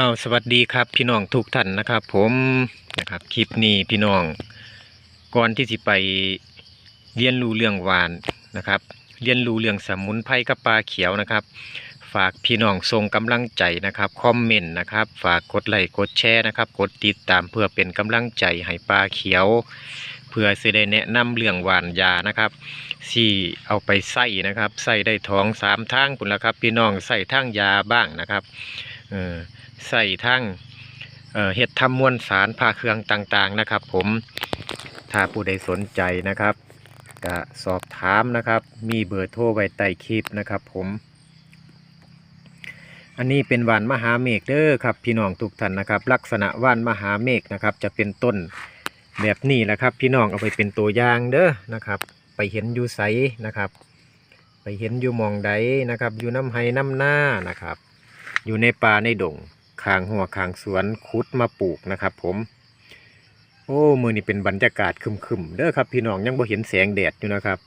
อ้าวสวัสดีครับพี่น้องทุกท่านนะครับ ผมนะครับคลิปนี้พี่น้องก่อนที่จะไปเรียนรู้เรื่องหวานนะครับ เรียนรู้เรื่องสมุนไพรกับปลาเขียวนะครับ ฝากพี่น้องส่งกำลังใจนะครับคอมเมนต์นะครับ ฝากกดไลค์กดแชร์นะครับกดติดตามเพื่อเป็นกำลังใจให้ปลาเขียว เพื่อจะได้แนะนำเรื่องหวานยานะครับสี่เอาไปใส่นะครับใส่ได้ท้องสามทางปุ่นละครับ พี่น้องใส่ทางยาบ้างนะครับ ใส่ทั้งเห็ดทำมวลสารผ้าเครื่องต่างๆนะครับ ผมถ้าผู้ใดสนใจนะครับก็สอบถามนะครับ มีเบอร์โทรไว้ใต้คลิปนะครับ ผม อันนี้เป็นว่านมหาเมฆเด้อครับ พี่น้องทุกท่านนะครับ ลักษณะว่านมหาเมฆนะครับ จะเป็นต้นแบบนี้แหละครับ พี่น้องเอาไปเป็นตัวอย่างเด้อนะครับ ไปเห็นอยู่ไสนะครับ ไปเห็นอยู่มองใดนะครับ อยู่น้ำไห้น้ำหน้านะครับ อยู่ในป่าในดงคางหัวคางสวนคุดมาปลูกนะครับ ผม โอ้มือนี่เป็นบรรยากาศคึมๆเด้อครับ พี่น้องยังบ่เห็นแสงแดดอยู่นะครับ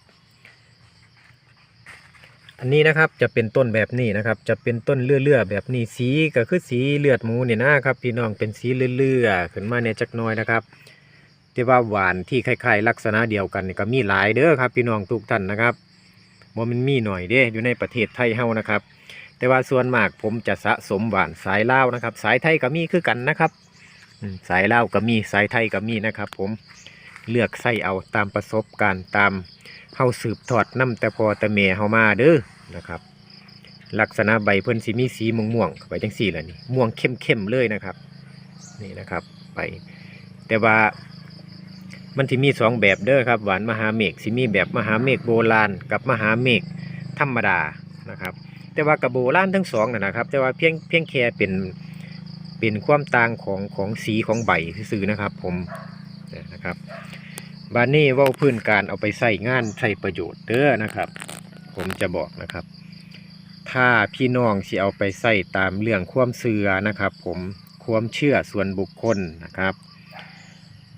อันนี้นะครับจะเป็นต้นแบบนี้นะครับ จะเป็นต้นเลื่อๆแบบนี้สีก็คือสีเลือดหมูเนี่ยนะครับ พี่น้องเป็นสีเลื่อๆขึ้นมาในยจักน้อยนะครับที่ว่าหวานที่คล้ายๆลักษณะเดียวกันนี่ก็มีหลายเด้อครับ พี่น้องทุกท่านนะครับบ่มันมีหน่อยเด้อยู่ในประเทศไทยเฮานะครับ แต่ว่าส่วนมากผมจะสะสมหวานสายลานะครับ สายไทยก็มีคือกันนะครับสายลาก็มีสายไทยก็มีนะครับ ผมเลือกใส่เอาตามประสบการณ์ตามเฮาสืบทอดน้ำแต่พอแต่เมเฮามาเด้อนะครับ ลักษณะใบเพิ่นสีมีสีม่วงม่วงๆใบจังสี่แหละนี่ม่วงเข้มเข้มๆเลยนะครับ นี่นะครับใบแต่ว่ามันที่มีสองแบบเด้อครับ หวานมหาเมฆสิมีแบบมหาเมฆโบราณกับมหาเมฆธรรมดานะครับ แต่ว่ากระโบล้านทั้งสองน่ะนะครับ แต่ว่าเพียงเพียงแค่เป็นเป็นความต่างของของสีของใบซื่อนะครับ ผมนะครับบานนี้เว่าพื้นการเอาไปใส่งานใส่ประโยชน์เด้อนะครับ ผมจะบอกนะครับ ถ้าพี่น้องสิเอาไปใส่ตามเรื่องความเสื่อนะครับ ผมความเชื่อส่วนบุคคลนะครับ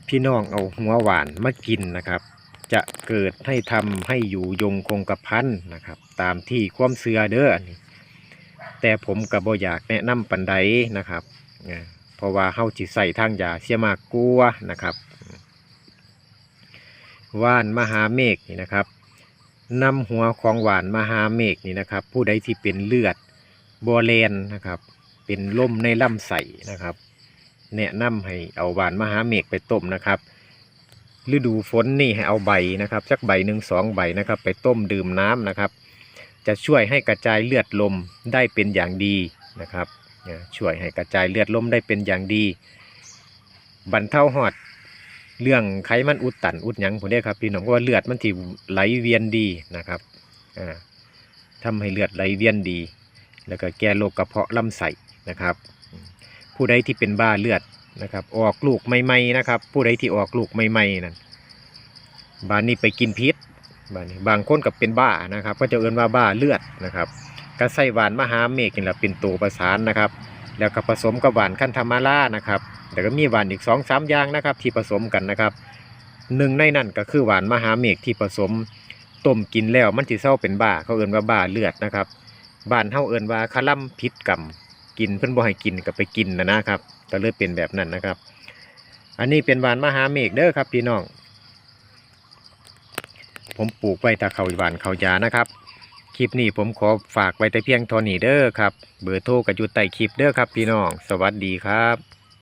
พี่น้องเอาหัวหวานมากินนะครับ จะเกิดให้ทำให้อยู่ยงคงกระพันนะครับ ตามที่ความเสือเด้ออันนี้ แต่ผมกับบ่อยากแนะนำปันใดนะครับเพราะว่าเฮาจิใส่ทางยาเสียมากกลัวนะครับว่านมหาเมฆนี่นะครับนำหัวของหวานมหาเมฆนี่นะครับ ผู้ใดที่เป็นเลือดบอแลนนะครับ เป็นล่มในลำไส้นะครับ แนะนำให้เอาหวานมหาเมฆไปต้มนะครับ ฤดูฝนนี่ให้เอาใบนะครับสักใบหนึ่งสองใบนะครับ ไปต้มดื่มน้ำนะครับ จะช่วยให้กระจายเลือดลมได้เป็นอย่างดีนะครับช่วยให้กระจายเลือดลมได้เป็นอย่างดี บรรเทาหอดเรื่องไขมันอุดตันอุดยังผมเรียกครับพี่น้องว่าเลือดมันที่ไหลเวียนดีนะครับอ่าให้เลือดไหลเวียนดี แล้วก็แก้โรคกระเพาะลำไส้นะครับ ผู้ใดที่เป็นบ้าเลือด นะครับออกลูกใหม่ๆนะครับ ผู้ใดที่ออกลูกใหม่ๆนั่นบานนี้ไปกินพิษบานนี้บางคนกับเป็นบ้านะครับก็จะเอิ้นว่าบ้าเลือดนะครับก็ใส่หวานมหาเมฆนี่แหละเป็นตัวประสานนะครับ แล้วก็ผสมกับหวานคันธรรมาล่านะครับแล้วก็มีหวานอีกสองสามอย่างนะครับ ที่ผสมกันนะครับหนึ่งในนั้นก็คือหวานมหาเมฆที่ผสมต้มกินแล้วมันสิเศร้าเป็นบ้าเขาเอิ้นว่าบ้าเลือดนะครับบ้านเฮาเอิ้นว่าคลั่มพิษกรรม กินเพิ่นบ่ให้กินก็ไปกินนะนะครับก็เลยเป็นแบบนั้นนะครับ อันนี้เป็นหวานมหาเมฆเด้อครับพี่น้อง ผมปลูกไว้ตาเขาหวานเขายานะครับคลิปนี้ผมขอฝากไว้แต่เพียงเท่านี้เด้อครับ เบอร์โทรกับอยู่ใต้คลิปเด้อครับพี่น้อง สวัสดีครับ